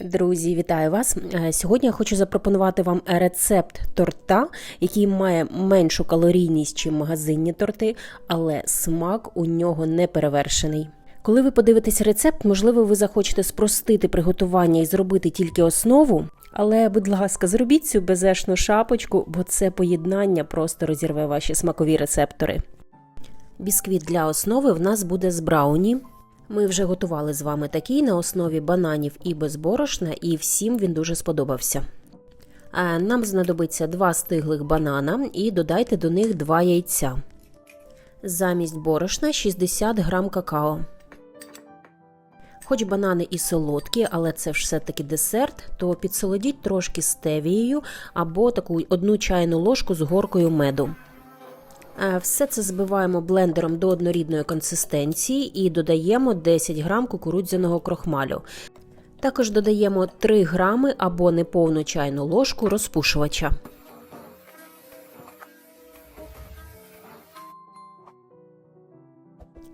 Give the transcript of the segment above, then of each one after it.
Друзі, вітаю вас! Е, Сьогодні я хочу запропонувати вам рецепт торта, який має меншу калорійність, ніж магазинні торти, але смак у нього не перевершений. Коли ви подивитесь рецепт, можливо, ви захочете спростити приготування і зробити тільки основу. Але, будь ласка, зробіть цю безешну шапочку, бо це поєднання просто розірве ваші смакові рецептори. Бісквіт для основи в нас буде з брауні. Ми вже готували з вами такий на основі бананів і безборошна, і всім він дуже сподобався. Нам знадобиться два стиглих банана і додайте до них два яйця. Замість борошна 60 грам какао. Хоч банани і солодкі, але це все-таки десерт, то підсолодіть трошки стевією або таку одну чайну ложку з горкою меду. Е, Все це збиваємо блендером до однорідної консистенції і додаємо 10 грам кукурудзяного крохмалю. Також додаємо 3 грами або неповну чайну ложку розпушувача.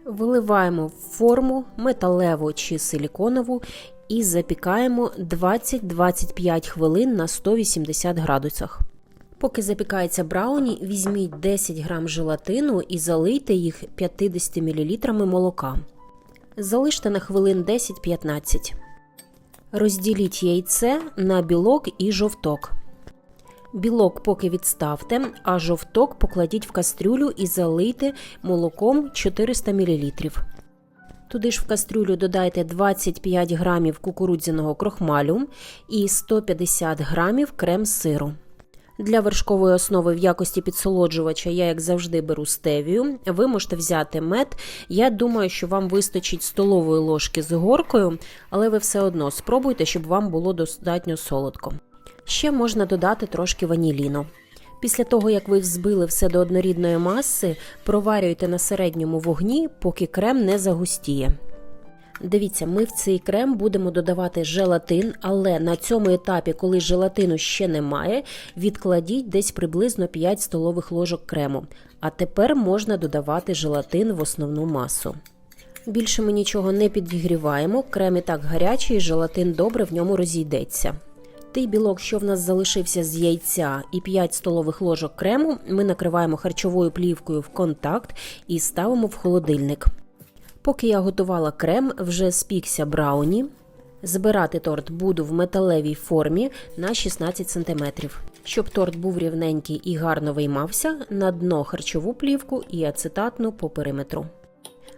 Виливаємо в форму металеву чи силіконову і запікаємо 20-25 хвилин на 180 градусах. Поки запікається брауні, візьміть 10 грам желатину і залийте їх 50 мл молока. Залиште на хвилин 10-15. Розділіть яйце на білок і жовток. Білок поки відставте, а жовток покладіть в кастрюлю і залийте молоком 400 мл. Туди ж в кастрюлю додайте 25 грамів кукурудзяного крохмалю і 150 грамів крем-сиру. Для вершкової основи в якості підсолоджувача я, як завжди, беру стевію. Ви можете взяти мед. Я думаю, що вам вистачить столової ложки з горкою, але ви все одно спробуйте, щоб вам було достатньо солодко. Ще можна додати трошки ваніліну. Після того, як ви взбили все до однорідної маси, проварюйте на середньому вогні, поки крем не загустіє. Дивіться, ми в цей крем будемо додавати желатин, але на цьому етапі, коли желатину ще немає, відкладіть десь приблизно 5 столових ложок крему. А тепер можна додавати желатин в основну масу. Більше ми нічого не підігріваємо, крем і так гарячий, желатин добре в ньому розійдеться. Той білок, що в нас залишився з яйця, і 5 столових ложок крему, ми накриваємо харчовою плівкою в контакт і ставимо в холодильник. Поки я готувала крем, вже спікся брауні. Збирати торт буду в металевій формі на 16 см. Щоб торт був рівненький і гарно виймався, на дно харчову плівку і ацетатну по периметру.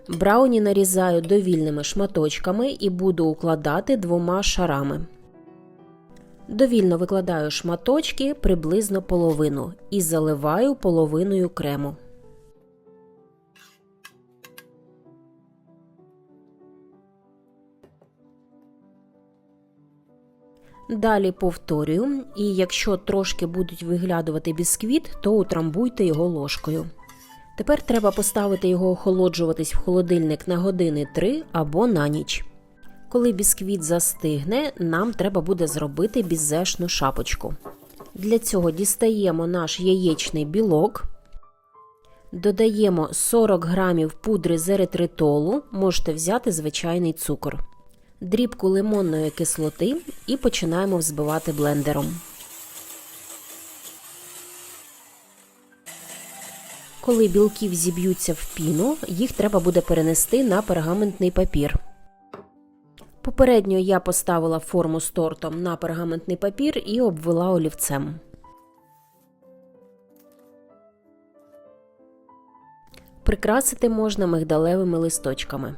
Брауні нарізаю довільними шматочками і буду укладати двома шарами. Довільно викладаю шматочки приблизно половину і заливаю половиною крему. Далі повторюю, і якщо трошки будуть виглядувати бісквіт, то утрамбуйте його ложкою. Тепер треба поставити його охолоджуватись в холодильник на години 3 або на ніч. Коли бісквіт застигне, нам треба буде зробити бізешну шапочку. Для цього дістаємо наш яєчний білок, додаємо 40 грамів пудри з еритритолу, можете взяти звичайний цукор дрібку лимонної кислоти і починаємо взбивати блендером. Коли білки зіб'ються в піну, їх треба буде перенести на пергаментний папір. Попередньо я поставила форму з тортом на пергаментний папір і обвела олівцем. Прикрасити можна мигдалевими листочками.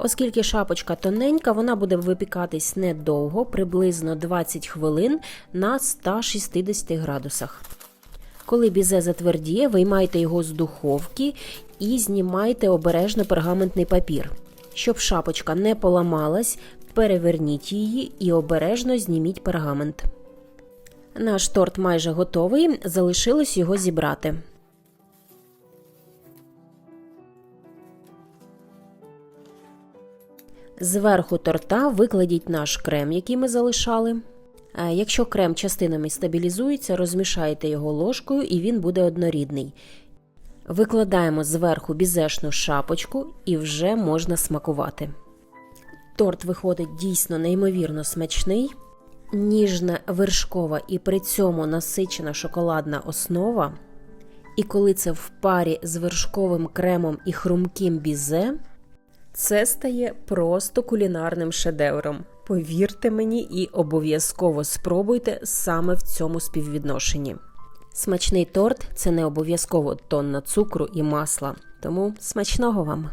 Оскільки шапочка тоненька, вона буде випікатись недовго, приблизно 20 хвилин на 160 градусах. Коли бізе затвердіє, виймайте його з духовки і знімайте обережно пергаментний папір. Щоб шапочка не поламалась, переверніть її і обережно зніміть пергамент. Наш торт майже готовий, залишилось його зібрати. Зверху торта викладіть наш крем, який ми залишали. Якщо крем частинами стабілізується, розмішайте його ложкою і він буде однорідний. Викладаємо зверху бізешну шапочку і вже можна смакувати. Торт виходить дійсно неймовірно смачний, ніжна вершкова і при цьому насичена шоколадна основа. І коли це в парі з вершковим кремом і хрумким бізе, це стає просто кулінарним шедевром. Повірте мені і обов'язково спробуйте саме в цьому співвідношенні. Смачний торт це не обов'язково тонна цукру і масла, тому смачного вам!